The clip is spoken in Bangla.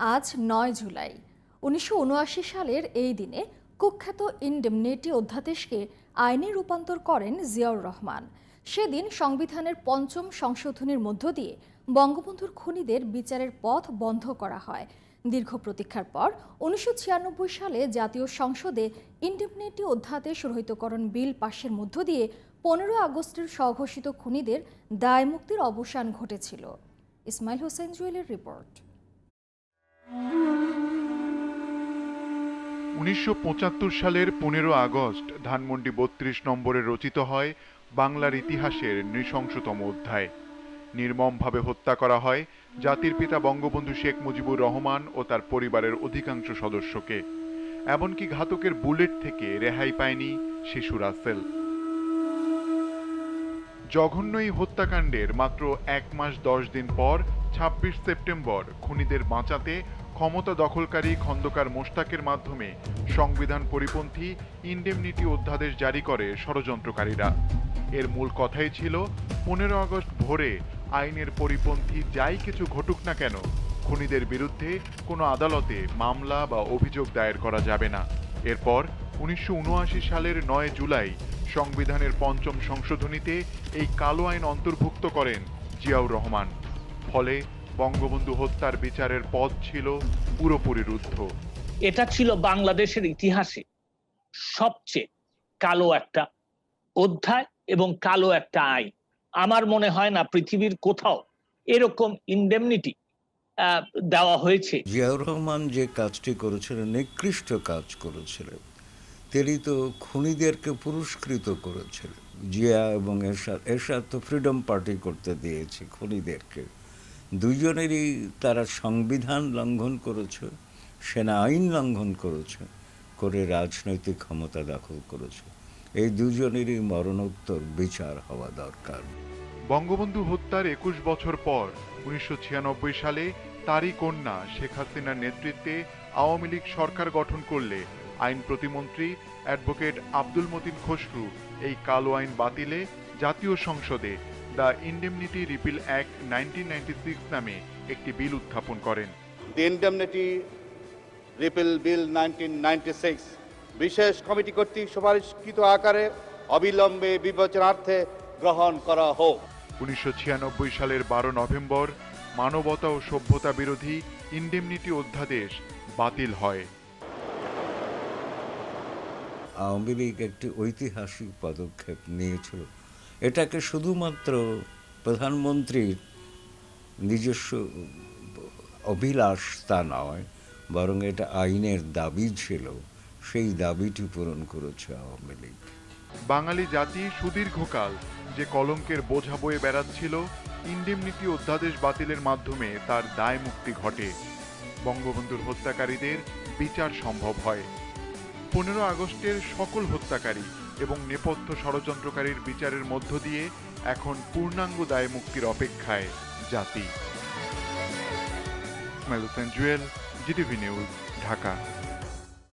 আজ নয় জুলাই। উনিশশো উনআশি সালের এই দিনে কুখ্যাত ইনডেমনিটি অধ্যাদেশকে আইনে রূপান্তর করেন জিয়াউর রহমান। সেদিন সংবিধানের পঞ্চম সংশোধনীর মধ্য দিয়ে বঙ্গবন্ধুর খুনিদের বিচারের পথ বন্ধ করা হয়। দীর্ঘ প্রতীক্ষার পর উনিশশো ছিয়ানব্বই সালে জাতীয় সংসদে ইনডেমনিটি অধ্যাদেশ রহিতকরণ বিল পাশের মধ্য দিয়ে পনেরো আগস্টের স্বঘোষিত খুনিদের দায়মুক্তির অবসান ঘটেছিল। ইসমাইল হোসেন জুয়েলের রিপোর্ট। উনিশশো পঁচাত্তর সালের পনেরো আগস্ট ধানমন্ডি বত্রিশ নম্বরে রচিত হয় বাংলার ইতিহাসের নৃশংসতম অধ্যায়। নির্মমভাবে হত্যা করা হয় জাতির পিতা বঙ্গবন্ধু শেখ মুজিবুর রহমান ও তার পরিবারের অধিকাংশ সদস্যকে। এমনকি ঘাতকের বুলেট থেকে রেহাই পায়নি শিশু রাসেল। জঘন্য এই হত্যাকাণ্ডের মাত্র এক মাস দশ দিন পর, ছাব্বিশ সেপ্টেম্বর, খুনিদের বাঁচাতে ক্ষমতা দখলকারী খন্দকার মোশতাকের মাধ্যমে সংবিধান পরিপন্থী ইন্ডেমনিটি অধ্যাদেশ জারি করে ষড়যন্ত্রকারীরা। এর মূল কথাই ছিল, পনেরো আগস্ট ভোরে আইনের পরিপন্থী যাই কিছু ঘটুক না কেন, খুনিদের বিরুদ্ধে কোনো আদালতে মামলা বা অভিযোগ দায়ের করা যাবে না। এরপর উনিশশো উনআশি সালের নয় জুলাই সংবিধানের পঞ্চম সংশোধনীতে এই কালো আইন অন্তর্ভুক্ত করেন জিয়াউর রহমান। ফলে বঙ্গবন্ধু হত্যার বিচারের পথ ছিল পুরোপুরি রুদ্ধ। এটা ছিল বাংলাদেশের ইতিহাসে সবচেয়ে কালো একটা অধ্যায় এবং কালো একটা আইন। আমার মনে হয় না পৃথিবীর কোথাও এরকম ইন্ডেমনিটি দেওয়া হয়েছে। জিয়াউর রহমান যে কাজটি করেছিলেন নিকৃষ্ট কাজ করেছিলেন। তিনি তো খুনিদেরকে পুরস্কৃত করেছিলেন জিয়া এবং এরশাদ এরশাদ তো ফ্রিডম পার্টি করতে দিয়েছে খুনিদেরকে। দুজনেরই তারা সংবিধান লঙ্ঘন করেছে, সেনা আইন লঙ্ঘন করেছে, করে রাজনৈতিক ক্ষমতা দখল করেছে। এই দুজনেরই মরণোত্তর বিচার হওয়া দরকার। বঙ্গবন্ধু হত্যার একুশ বছর পর উনিশশো ছিয়ানব্বই সালে তারই কন্যা শেখ হাসিনার নেতৃত্বে আওয়ামী লীগ সরকার গঠন করলে আইন প্রতিমন্ত্রী অ্যাডভোকেট আব্দুল মতিন খসরু এই কালো আইন বাতিলে জাতীয় সংসদে the indemnity repeal act nineteen নামে একটি বিল উত্থাপন করেন। The indemnity repeal bill nineteen বিশেষ কমিটি কর্তৃক সুপারিশকৃত আকারে অবিলম্বে বিবেচনার্থে গ্রহণ করা হোক। উনিশশো ছিয়ানব্বই সালের বারো নভেম্বর মানবতা ও সভ্যতা বিরোধী ইন্ডেমনিটি অধ্যাদেশ বাতিল হয়। আওয়ামী লীগ একটি ঐতিহাসিক পদক্ষেপ নিয়েছিল। এটাকে শুধুমাত্র প্রধানমন্ত্রীর নিজস্ব অভিলাষ তা নয়, বরং এটা আইনের দাবি ছিল, সেই দাবিটি পূরণ করেছে আওয়ামী লীগ। বাঙালি জাতি সুদীর্ঘকাল যে কলঙ্কের বোঝা বয়ে বেড়াচ্ছিল, ইন্ডেমনিটি অধ্যাদেশ বাতিলের মাধ্যমে তার দায় মুক্তি ঘটে। বঙ্গবন্ধুর হত্যাকারীদের বিচার সম্ভব হয়। পনেরো আগস্টের সকল হত্যাকারী এবং নেপথ্য ষড়যন্ত্রকারীর বিচারের মধ্য দিয়ে এখন পূর্ণাঙ্গ দায় মুক্তির অপেক্ষায় জাতি। Jewel, GTV news, Dhaka.